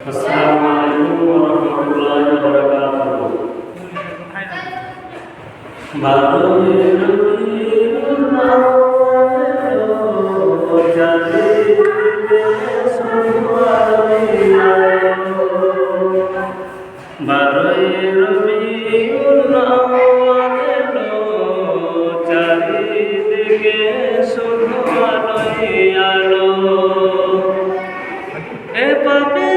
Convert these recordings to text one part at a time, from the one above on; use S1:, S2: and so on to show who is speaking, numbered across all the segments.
S1: السلام عليكم ورحمة الله وبركاته চারিদিকে শুধু আলোই আলো এ পাপে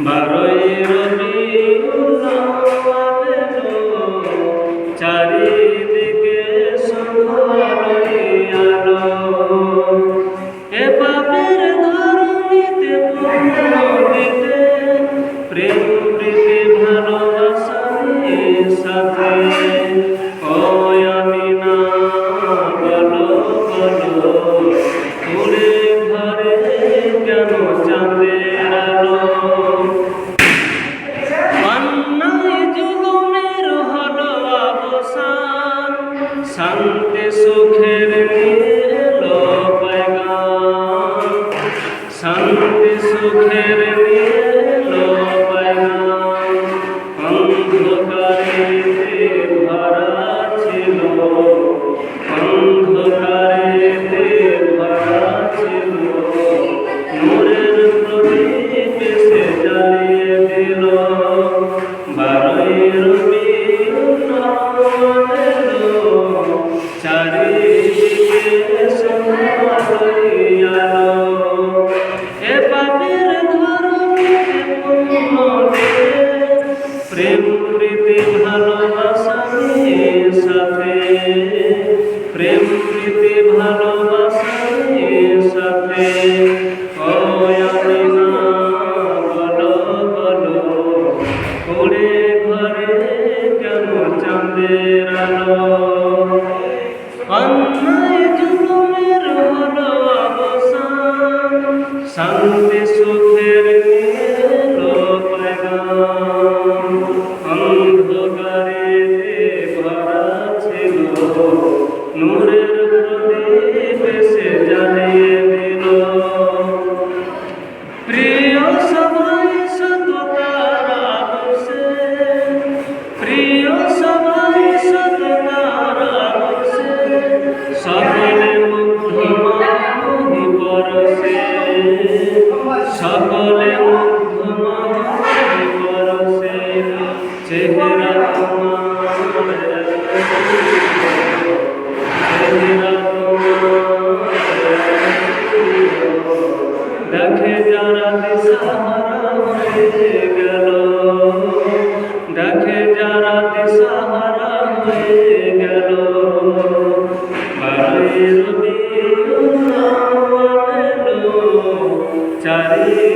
S1: বারোই রবি চারিদিকে আলো। এ পাপের ধরণীতে দিতে প্রেম শান্তি সুখের এলো পয়গাম শান্তি সুখের এলো সাথে প্রেম প্রীতি ভালোবাসার সাথে। চাঁদের আলো? অন্যায় যুগমের হলো অবসান শান্তি সুখের নিয়ে Thank you. Hallelujah.